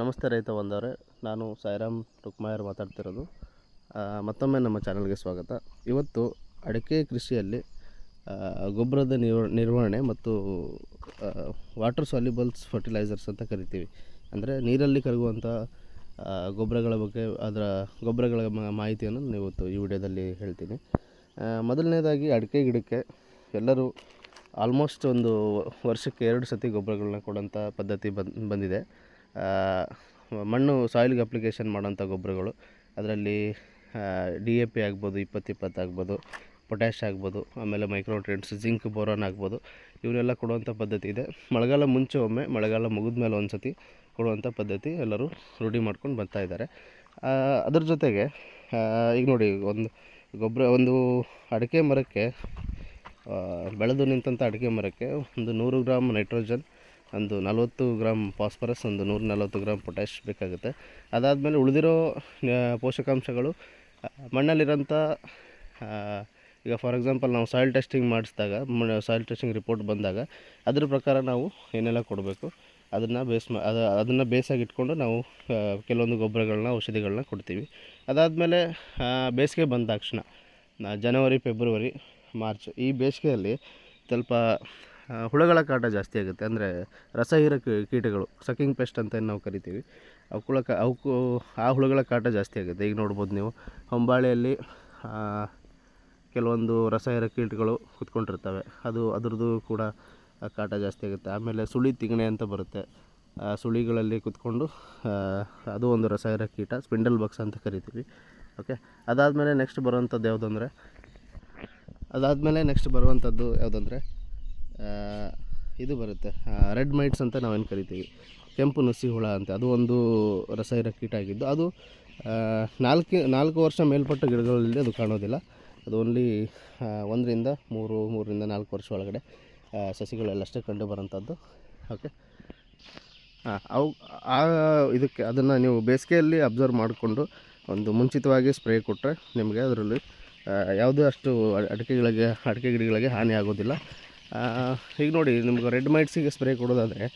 ನಮಸ್ತೆ ರೈತ ಬಂದವರೇ. ನಾನು ಸಾಯಿರಾಮ್ ರುಕ್ಮಾಯರ್ ಮಾತಾಡ್ತಿರೋದು. ಮತ್ತೊಮ್ಮೆ ನಮ್ಮ ಚಾನಲ್ಗೆ ಸ್ವಾಗತ. ಇವತ್ತು ಅಡಿಕೆ ಕೃಷಿಯಲ್ಲಿ ಗೊಬ್ಬರದ ನಿರ್ವ, ನಿರ್ವಹಣೆ ಮತ್ತು ವಾಟರ್ ಸಾಲ್ಯುಬಲ್ಸ್ ಫರ್ಟಿಲೈಸರ್ಸ್ ಅಂತ ಕರಿತೀವಿ. ಅಂದರೆ ನೀರಲ್ಲಿ ಕರಗುವಂಥ ಗೊಬ್ಬರಗಳ ಬಗ್ಗೆ, ಅದರ ಗೊಬ್ಬರಗಳ ಮಾಹಿತಿಯನ್ನು ನಾನು ಇವತ್ತು ಈ ವಿಡಿಯೋದಲ್ಲಿ ಹೇಳ್ತೀನಿ. ಮೊದಲನೇದಾಗಿ ಅಡಿಕೆ ಗಿಡಕ್ಕೆ ಎಲ್ಲರೂ ಆಲ್ಮೋಸ್ಟ್ ಒಂದು ವರ್ಷಕ್ಕೆ ಎರಡು ಸತಿ ಗೊಬ್ಬರಗಳನ್ನ ಕೊಡೋಂಥ ಪದ್ಧತಿ ಬಂದ್, ಬಂದಿದೆ. ಮಣ್ಣು ಸಾಯಿಲ್ಗೆ ಅಪ್ಲಿಕೇಶನ್ ಮಾಡೋಂಥ ಗೊಬ್ಬರಗಳು. ಅದರಲ್ಲಿ ಡಿ ಎ ಪಿ ಆಗ್ಬೋದು ಇಪ್ಪತ್ತು ಇಪ್ಪತ್ತು ಆಗ್ಬೋದು ಪೊಟ್ಯಾಶ್ ಆಗ್ಬೋದು, ಆಮೇಲೆ ಮೈಕ್ರೋಟ್ರೆಂಟ್ಸ್ ಜಿಂಕ್, ಬೋರಾನ್ ಆಗ್ಬೋದು. ಇವನ್ನೆಲ್ಲ ಕೊಡುವಂಥ ಪದ್ಧತಿ ಇದೆ. ಮಳೆಗಾಲ ಮುಂಚೆ ಒಮ್ಮೆ, ಮಳೆಗಾಲ ಮುಗಿದ ಮೇಲೆ ಒಂದು ಸತಿ ಕೊಡುವಂಥ ಪದ್ಧತಿ ಎಲ್ಲರೂ ರೂಢಿ ಮಾಡ್ಕೊಂಡು ಬರ್ತಾ ಇದ್ದಾರೆ. ಅದ್ರ ಜೊತೆಗೆ ಈಗ ನೋಡಿ, ಒಂದು ಗೊಬ್ಬರ, ಒಂದು ಅಡಿಕೆ ಮರಕ್ಕೆ ಬೆಳೆದು ನಿಂತಂಥ ಅಡಿಕೆ ಮರಕ್ಕೆ ಒಂದು ನೂರು ಗ್ರಾಮ್ ನೈಟ್ರೋಜನ್ ಒಂದು ನಲವತ್ತು ಗ್ರಾಮ್ ಫಾಸ್ಫರಸ್, ಒಂದು ನೂರ ನಲವತ್ತು ಗ್ರಾಮ್ ಪೊಟ್ಯಾಶ್ ಬೇಕಾಗುತ್ತೆ. ಅದಾದಮೇಲೆ ಉಳಿದಿರೋ ಪೋಷಕಾಂಶಗಳು ಮಣ್ಣಲ್ಲಿರೋಂಥ ಈಗ ಫಾರ್ ಎಕ್ಸಾಂಪಲ್ ನಾವು ಸಾಯಿಲ್ ಟೆಸ್ಟಿಂಗ್ ಮಾಡಿಸಿದಾಗ ಸಾಯಿಲ್ ಟೆಸ್ಟಿಂಗ್ ರಿಪೋರ್ಟ್ ಬಂದಾಗ, ಅದ್ರ ಪ್ರಕಾರ ನಾವು ಏನೆಲ್ಲ ಕೊಡಬೇಕು, ಅದನ್ನು ಬೇಸ್ ಮಾ, ಅದು, ಅದನ್ನು ಬೇಸಾಗಿ ಇಟ್ಕೊಂಡು ನಾವು ಕೆಲವೊಂದು ಗೊಬ್ಬರಗಳನ್ನ, ಔಷಧಿಗಳನ್ನ ಕೊಡ್ತೀವಿ. ಅದಾದಮೇಲೆ ಬೇಸಿಗೆ ಬಂದ ತಕ್ಷಣ ಜನವರಿ, ಫೆಬ್ರವರಿ, ಮಾರ್ಚ್ ಈ ಬೇಸಿಗೆಯಲ್ಲಿ ಸ್ವಲ್ಪ ಹುಳುಗಳ ಕಾಟ ಜಾಸ್ತಿ ಆಗುತ್ತೆ. ಅಂದರೆ ರಸಹೀರ ಕೀಟಗಳು ಸಕಿಂಗ್ ಪೆಸ್ಟ್ ಅಂತ ನಾವು ಕರಿತೀವಿ. ಅವಕ್ಕುಳ ಕ ಅವಕ್ಕೂ ಆ ಹುಳಗಳ ಕಾಟ ಜಾಸ್ತಿ ಆಗುತ್ತೆ. ಈಗ ನೋಡ್ಬೋದು ನೀವು, ಹೊಂಬಾಳೆಯಲ್ಲಿ ಕೆಲವೊಂದು ರಸಹೀರ ಕೀಟಗಳು ಕುತ್ಕೊಂಡಿರ್ತವೆ. ಅದು, ಅದ್ರದ್ದು ಕೂಡ ಕಾಟ ಜಾಸ್ತಿ ಆಗುತ್ತೆ. ಆಮೇಲೆ ಸುಳಿ ತಿಗಣೆ ಅಂತ ಬರುತ್ತೆ. ಸುಳಿಗಳಲ್ಲಿ ಕುತ್ಕೊಂಡು ಅದು ಒಂದು ರಸಹೀರ ಕೀಟ ಸ್ಪಿಂಡಲ್ ಬಕ್ಸ್ ಅಂತ ಕರಿತೀವಿ. ಓಕೆ? ಅದಾದಮೇಲೆ ನೆಕ್ಸ್ಟ್ ಬರುವಂಥದ್ದು ಯಾವುದಂದರೆ ಅದಾದಮೇಲೆ ನೆಕ್ಸ್ಟ್ ಬರುವಂಥದ್ದು ಯಾವುದಂದರೆ ಇದು ಬರುತ್ತೆ. ರೆಡ್ ಮೈಟ್ಸ್ ಅಂತ ನಾವೇನು ಕರಿತೀವಿ. ಕೆಂಪು ನುಸಿ ಹುಳ ಅಂತ. ಅದು ಒಂದು ರಸಹಿರ ಕೀಟ ಆಗಿದ್ದು, ಅದು ನಾಲ್ಕು ನಾಲ್ಕು ವರ್ಷ ಮೇಲ್ಪಟ್ಟ ಗಿಡಗಳಲ್ಲಿ ಅದು ಕಾಣೋದಿಲ್ಲ. ಅದು ಓನ್ಲಿ ಒಂದರಿಂದ ಮೂರು ಮೂರರಿಂದ ನಾಲ್ಕು ವರ್ಷ ಒಳಗಡೆ ಸಸಿಗಳೆಲ್ಲಷ್ಟೇ ಕಂಡು ಬರೋಂಥದ್ದು ಓಕೆ ಹಾಂ ಅವು, ಆ, ಇದಕ್ಕೆ, ಅದನ್ನು ನೀವು ಬೇಸಿಗೆಯಲ್ಲಿ ಅಬ್ಸರ್ವ್ ಮಾಡಿಕೊಂಡು ಒಂದು ಮುಂಚಿತವಾಗಿ ಸ್ಪ್ರೇ ಕೊಟ್ಟರೆ ನಿಮಗೆ ಅದರಲ್ಲಿ ಯಾವುದೇ ಅಷ್ಟು ಅಡಿಕೆಗಳಿಗೆ, ಅಡಿಕೆ ಗಿಡಗಳಿಗೆ ಹಾನಿ ಆಗೋದಿಲ್ಲ. ಈಗ ನೋಡಿ, ನಿಮ್ಗೆ ರೆಡ್ ಮೈಟ್ಸಿಗೆ ಸ್ಪ್ರೇ ಕೊಡೋದಾದರೆ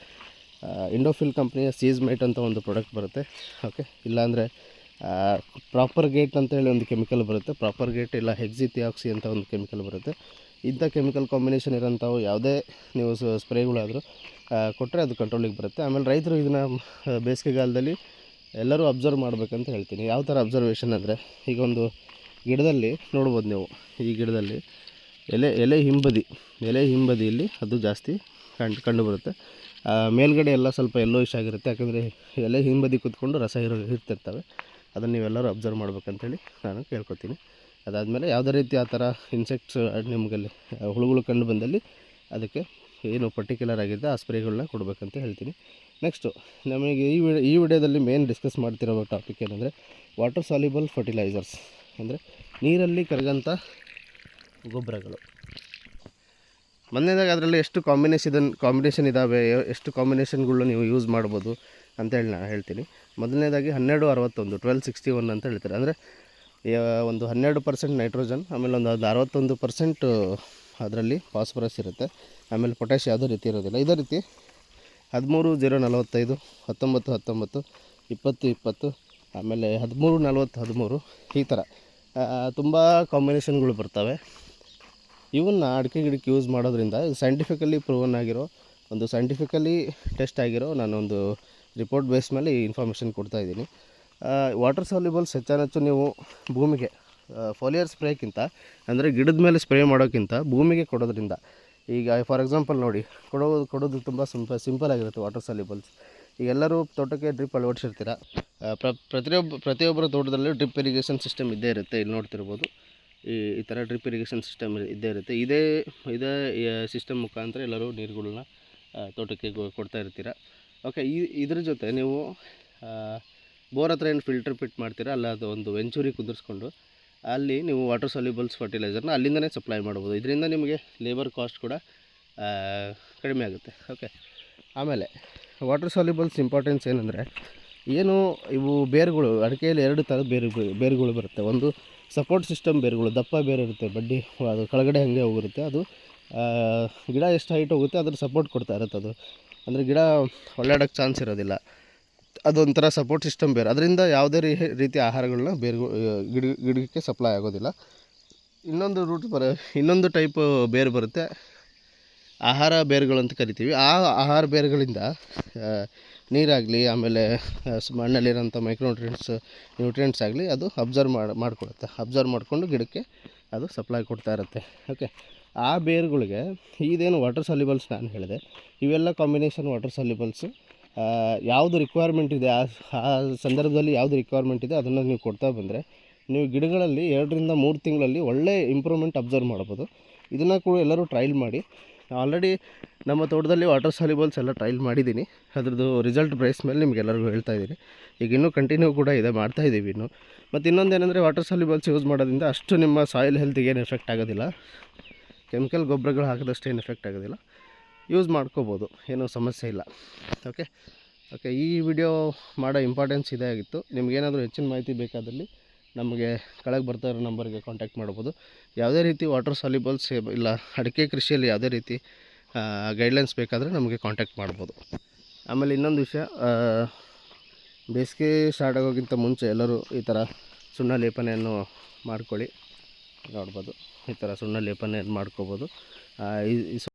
ಇಂಡೋಫಿಲ್ ಕಂಪ್ನಿಯ ಸೀಸ್ ಮೈಟ್ ಅಂತ ಒಂದು ಪ್ರಾಡಕ್ಟ್ ಬರುತ್ತೆ. ಓಕೆ ಇಲ್ಲಾಂದರೆ ಪ್ರಾಪರ್ ಗೇಟ್ ಅಂತ ಹೇಳಿ ಒಂದು ಕೆಮಿಕಲ್ ಬರುತ್ತೆ. ಪ್ರಾಪರ್ ಗೇಟ್ ಇಲ್ಲ ಹೆಕ್ಸಿಥಿಯಾಕ್ಸಿ ಅಂತ ಒಂದು ಕೆಮಿಕಲ್ ಬರುತ್ತೆ. ಇಂಥ ಕೆಮಿಕಲ್ ಕಾಂಬಿನೇಷನ್ ಇರೋಂಥವು ಯಾವುದೇ ನೀವು ಸ್ಪ್ರೇಗಳಾದರೂ ಕೊಟ್ಟರೆ ಅದು ಕಂಟ್ರೋಲಿಗೆ ಬರುತ್ತೆ. ಆಮೇಲೆ ರೈತರು ಇದನ್ನು ಬೇಸಿಗೆಗಾಲದಲ್ಲಿ ಎಲ್ಲರೂ ಅಬ್ಸರ್ವ್ ಮಾಡಬೇಕಂತ ಹೇಳ್ತೀನಿ. ಯಾವ ಥರ ಅಬ್ಸರ್ವೇಷನ್ ಅಂದರೆ, ಈಗ ಒಂದು ಗಿಡದಲ್ಲಿ ನೋಡ್ಬೋದು ನೀವು, ಈ ಗಿಡದಲ್ಲಿ ಎಲೆ ಎಲೆ ಹಿಂಬದಿ ಎಲೆ ಹಿಂಬದಿಯಲ್ಲಿ ಅದು ಜಾಸ್ತಿ ಕಂಡು ಕಂಡು ಬರುತ್ತೆ ಆ, ಮೇಲ್ಗಡೆ ಎಲ್ಲ ಸ್ವಲ್ಪ ಎಲ್ಲೋಯಿಶ್ ಆಗಿರುತ್ತೆ. ಯಾಕಂದರೆ ಎಲೆ ಹಿಂಬದಿ ಕೂತ್ಕೊಂಡು ರಸ ಇರೋ ಇರ್ತಿರ್ತವೆ. ಅದನ್ನು ನೀವೆಲ್ಲರೂ ಅಬ್ಸರ್ವ್ ಮಾಡ್ಬೇಕಂತೇಳಿ ನಾನು ಕೇಳ್ಕೊತೀನಿ. ಅದಾದಮೇಲೆ ಯಾವುದೇ ರೀತಿ ಆ ಥರ ಇನ್ಸೆಕ್ಟ್ಸ್ ನಿಮಗಲ್ಲಿ ಹುಳುಗಳು ಕಂಡು ಬಂದಲ್ಲಿ ಅದಕ್ಕೆ ಏನು ಪರ್ಟಿಕ್ಯುಲರ್ ಆಗಿದ್ದ ಆ ಸ್ಪ್ರೇಗಳನ್ನ ಕೊಡಬೇಕಂತ ಹೇಳ್ತೀನಿ. ನೆಕ್ಸ್ಟು ನಮಗೆ ಈ ವಿಡಿಯೋ ಈ ವಿಡಿಯೋದಲ್ಲಿ ಮೇನ್ ಡಿಸ್ಕಸ್ ಮಾಡ್ತಿರೋ ಟಾಪಿಕ್ ಏನಂದರೆ ವಾಟರ್ ಸಾಲ್ಯುಬಲ್ ಫರ್ಟಿಲೈಸರ್ಸ್ ಅಂದರೆ ನೀರಲ್ಲಿ ಕರಗಂಥ ಗೊಬ್ಬರಗಳು. ಮೊನ್ನೆದಾಗ ಅದರಲ್ಲಿ ಎಷ್ಟು ಕಾಂಬಿನೇಷನ್ ಕಾಂಬಿನೇಷನ್ ಇದ್ದಾವೆ ಎಷ್ಟು ಕಾಂಬಿನೇಷನ್ಗಳನ್ನ ನೀವು ಯೂಸ್ ಮಾಡ್ಬೋದು ಅಂತೇಳಿ ನಾನು ಹೇಳ್ತೀನಿ. ಮೊದಲನೇದಾಗಿ ಹನ್ನೆರಡು ಅರವತ್ತೊಂದು ಟ್ವೆಲ್ ಸಿಕ್ಸ್ಟಿ ಒನ್ ಅಂತ ಹೇಳ್ತಾರೆ. ಅಂದರೆ ಒಂದು ಹನ್ನೆರಡು ಪರ್ಸೆಂಟ್ ನೈಟ್ರೋಜನ್ ಆಮೇಲೆ ಒಂದು ಅದು ಅರವತ್ತೊಂದು ಪರ್ಸೆಂಟ್ ಅದರಲ್ಲಿ ಫಾಸ್ಫರಸ್ ಇರುತ್ತೆ. ಆಮೇಲೆ ಪೊಟ್ಯಾಶ್ ಯಾವುದೇ ರೀತಿ ಇರೋದಿಲ್ಲ. ಇದೇ ರೀತಿ ಹದಿಮೂರು, ಜೀರೋ ನಲವತ್ತೈದು, ಹತ್ತೊಂಬತ್ತು ಹತ್ತೊಂಬತ್ತು, ಇಪ್ಪತ್ತು ಇಪ್ಪತ್ತು, ಆಮೇಲೆ ಹದಿಮೂರು, ನಲ್ವತ್ತು, ಹದಿಮೂರು ಈ ಥರ. ತುಂಬ ಕಾಂಬಿನೇಷನ್ಗಳು ಬರ್ತವೆ. ಇವನ್ನ ಅಡಿಕೆ ಗಿಡಕ್ಕೆ ಯೂಸ್ ಮಾಡೋದ್ರಿಂದ ಸೈಂಟಿಫಿಕಲಿ ಪ್ರೂವನ್ ಆಗಿರೋ ಒಂದು ಸೈಂಟಿಫಿಕಲಿ ಟೆಸ್ಟ್ ಆಗಿರೋ ನಾನೊಂದು ರಿಪೋರ್ಟ್ ಬೇಸ್ ಮೇಲೆ ಈ ಇನ್ಫಾರ್ಮೇಷನ್ ಕೊಡ್ತಾ ಇದ್ದೀನಿ. ವಾಟರ್ ಸಾಲ್ಯುಬಲ್ಸ್ ಹೆಚ್ಚಾನೆಚ್ಚು ನೀವು ಭೂಮಿಗೆ ಫೋಲಿಯರ್ ಸ್ಪ್ರೇಕ್ಕಿಂತ ಅಂದರೆ ಗಿಡದ ಮೇಲೆ ಸ್ಪ್ರೇ ಮಾಡೋಕ್ಕಿಂತ ಭೂಮಿಗೆ ಕೊಡೋದ್ರಿಂದ, ಈಗ ಫಾರ್ ಎಕ್ಸಾಂಪಲ್ ನೋಡಿ, ಕೊಡೋದು ಕೊಡೋದು ತುಂಬ ಸಿಂಪ ಸಿಂಪಲ್ ಆಗಿರುತ್ತೆ ವಾಟರ್ ಈಗ ಎಲ್ಲರೂ ತೋಟಕ್ಕೆ ಡ್ರಿಪ್ ಅಳವಡಿಸಿರ್ತೀರ? ಪ್ರ ಪ್ರತಿಯೊಬ್ಬ ಪ್ರತಿಯೊಬ್ಬರ ತೋಟದಲ್ಲೂ ಡ್ರಿಪ್ ಇರಿಗೇಷನ್ ಸಿಸ್ಟಮ್ ಇದ್ದೇ ಇರುತ್ತೆ, ಇಲ್ಲಿ ನೋಡ್ತಿರ್ಬೋದು. ಈ ಈ ಥರ ಡ್ರಿಪ್ ಇರಿಗೇಷನ್ ಸಿಸ್ಟಮ್ ಇದ್ದೇ ಇರುತ್ತೆ. ಇದೇ ಇದೇ ಸಿಸ್ಟಮ್ ಮುಖಾಂತರ ಎಲ್ಲರೂ ನೀರುಗಳನ್ನ ತೋಟಕ್ಕೆ ಕೊಡ್ತಾ ಇರ್ತೀರ? ಓಕೆ ಈ, ಇದ್ರ ಜೊತೆ ನೀವು ಬೋರ್ ಹತ್ರ ಏನು ಫಿಲ್ಟರ್ ಫಿಟ್ ಮಾಡ್ತೀರಾ? ಅಲ್ಲ ಅದು ಒಂದು ವೆಂಚೂರಿ ಕುದುರಿಸ್ಕೊಂಡು ಅಲ್ಲಿ ನೀವು ವಾಟರ್ ಸಾಲ್ಯೂಬಲ್ಸ್ ಫರ್ಟಿಲೈಸರ್ನ ಅಲ್ಲಿಂದನೇ ಸಪ್ಲೈ ಮಾಡ್ಬೋದು. ಇದರಿಂದ ನಿಮಗೆ ಲೇಬರ್ ಕಾಸ್ಟ್ ಕೂಡ ಕಡಿಮೆ ಆಗುತ್ತೆ. ಓಕೆ ಆಮೇಲೆ ವಾಟರ್ ಸಾಲ್ಯೂಬಲ್ಸ್ ಇಂಪಾರ್ಟೆನ್ಸ್ ಏನಂದರೆ ಏನು ಇವು ಬೇರುಗಳು, ಅಡಿಕೆಯಲ್ಲಿ ಎರಡು ಥರದ ಬೇರು, ಬೇರುಗಳು ಬರುತ್ತೆ. ಒಂದು ಸಪೋರ್ಟ್ ಸಿಸ್ಟಮ್ ಬೇರುಗಳು, ದಪ್ಪ ಬೇರೆ ಇರುತ್ತೆ, ಬಡ್ಡಿ ಅದು ಕೆಳಗಡೆ ಹಾಗೆ ಹೋಗಿರುತ್ತೆ. ಅದು ಗಿಡ ಎಷ್ಟು ಹೈಟ್ ಹೋಗುತ್ತೆ, ಅದ್ರ ಸಪೋರ್ಟ್ ಕೊಡ್ತಾ ಇರುತ್ತೆ ಅದು. ಅಂದರೆ ಗಿಡ ಒಳ್ಳೆಯಡಕ್ಕೆ ಚಾನ್ಸ್ ಇರೋದಿಲ್ಲ. ಅದೊಂಥರ ಸಪೋರ್ಟ್ ಸಿಸ್ಟಮ್ ಬೇರೆ. ಅದರಿಂದ ಯಾವುದೇ ರೀ, ರೀತಿ ಆಹಾರಗಳನ್ನ ಬೇರು ಗಿಡ, ಗಿಡಕ್ಕೆ ಸಪ್ಲೈ ಆಗೋದಿಲ್ಲ. ಇನ್ನೊಂದು ರೂಟ್ ಬರ, ಇನ್ನೊಂದು ಟೈಪ್ ಬೇರು ಬರುತ್ತೆ. ಆಹಾರ ಬೇರುಗಳು ಅಂತ ಕರಿತೀವಿ. ಆ ಆಹಾರ ಬೇರುಗಳಿಂದ ನೀರಾಗಲಿ, ಆಮೇಲೆ ಮಣ್ಣಲ್ಲಿರೋಂಥ ಮೈಕ್ರೋನ್ಯೂಟ್ರಿಯೆಂಟ್ಸ್ ನ್ಯೂಟ್ರಿಯೆಂಟ್ಸ್ ಆಗಲಿ ಅದು ಅಬ್ಸರ್ವ್ ಮಾಡಿ ಅಬ್ಸರ್ವ್ ಮಾಡಿಕೊಂಡು ಗಿಡಕ್ಕೆ ಅದು ಸಪ್ಲೈ ಕೊಡ್ತಾ ಇರುತ್ತೆ. ಓಕೆ ಆ ಬೇರುಗಳಿಗೆ ಇದೇನು ವಾಟರ್ ಸಲ್ಯೂಬಲ್ಸ್ ನಾನು ಹೇಳಿದೆ. ಇವೆಲ್ಲ ಕಾಂಬಿನೇಷನ್ ವಾಟರ್ ಸಾಲ್ಯುಬಲ್ಸು ಯಾವುದು ರಿಕ್ವೈರ್ಮೆಂಟ್ ಇದೆ, ಆ ಆ ಸಂದರ್ಭದಲ್ಲಿ ಯಾವುದು ರಿಕ್ವೈರ್ಮೆಂಟ್ ಇದೆ ಅದನ್ನು ನೀವು ಕೊಡ್ತಾ ಬಂದರೆ ನೀವು ಗಿಡಗಳಲ್ಲಿ ಎರಡರಿಂದ ಮೂರು ತಿಂಗಳಲ್ಲಿ ಒಳ್ಳೆ ಇಂಪ್ರೂವ್ಮೆಂಟ್ ಅಬ್ಸರ್ವ್ ಮಾಡ್ಬೋದು. ಇದನ್ನು ಕೂಡ ಎಲ್ಲರೂ ಟ್ರೈಲ್ ಮಾಡಿ. ಆಲ್ರೆಡಿ ನಮ್ಮ ತೋಟದಲ್ಲಿ ವಾಟರ್ ಸಾಲಿಬಾಲ್ಸ್ ಎಲ್ಲ ಟ್ರೈಲ್ ಮಾಡಿದ್ದೀನಿ. ಅದ್ರದ್ದು ರಿಸಲ್ಟ್ ಪ್ರೈಸ್ ಮೇಲೆ ನಿಮ್ಗೆ ಎಲ್ಲರಿಗೂ ಹೇಳ್ತಾ ಇದ್ದೀನಿ. ಈಗ ಇನ್ನೂ ಕಂಟಿನ್ಯೂ ಕೂಡ ಇದೆ, ಮಾಡ್ತಾ ಇದ್ದೀವಿ ಇನ್ನು. ಮತ್ತು ಇನ್ನೊಂದು ಏನಂದರೆ ವಾಟರ್ ಸಾಲಿಬಾಲ್ಸ್ ಯೂಸ್ ಮಾಡೋದ್ರಿಂದ ಅಷ್ಟು ನಿಮ್ಮ ಸಾಯಿಲ್ ಹೆಲ್ತಿಗೆ ಏನು ಎಫೆಕ್ಟ್ ಆಗೋದಿಲ್ಲ. ಕೆಮಿಕಲ್ ಗೊಬ್ಬರಗಳು ಹಾಕಿದಷ್ಟು ಏನು ಎಫೆಕ್ಟ್ ಆಗೋದಿಲ್ಲ. ಯೂಸ್ ಮಾಡ್ಕೋಬೋದು, ಏನೂ ಸಮಸ್ಯೆ ಇಲ್ಲ. ಓಕೆ ಓಕೆ ಈ ವಿಡಿಯೋ ಮಾಡೋ ಇಂಪಾರ್ಟೆನ್ಸ್ ಇದೇ ಆಗಿತ್ತು. ನಿಮಗೇನಾದರೂ ಹೆಚ್ಚಿನ ಮಾಹಿತಿ ಬೇಕಾದಲ್ಲಿ ನಮಗೆ ಕೆಳಗೆ ಬರ್ತಾ ಇರೋ ನಂಬರ್ಗೆ ಕಾಂಟ್ಯಾಕ್ಟ್ ಮಾಡ್ಬೋದು. ಯಾವುದೇ ರೀತಿ ವಾಟರ್ ಸಾಲಿಬಲ್ಸ್ ಇಲ್ಲ, ಅಡಿಕೆ ಕೃಷಿಯಲ್ಲಿ ಯಾವುದೇ ರೀತಿ ಗೈಡ್ಲೈನ್ಸ್ ಬೇಕಾದರೆ ನಮಗೆ ಕಾಂಟ್ಯಾಕ್ಟ್ ಮಾಡ್ಬೋದು. ಆಮೇಲೆ ಇನ್ನೊಂದು ವಿಷಯ ಬೇಸಿಗೆ ಸ್ಟಾರ್ಟ್ ಆಗೋಕ್ಕಿಂತ ಮುಂಚೆ ಎಲ್ಲರೂ ಈ ಥರ ಸುಣ್ಣ ಲೇಪನೆಯನ್ನು ಮಾಡ್ಕೊಳ್ಳಿ. ನೋಡ್ಬೋದು, ಈ ಥರ ಸುಣ್ಣ ಲೇಪನೆಯನ್ನು ಮಾಡ್ಕೋಬೋದು. ಈ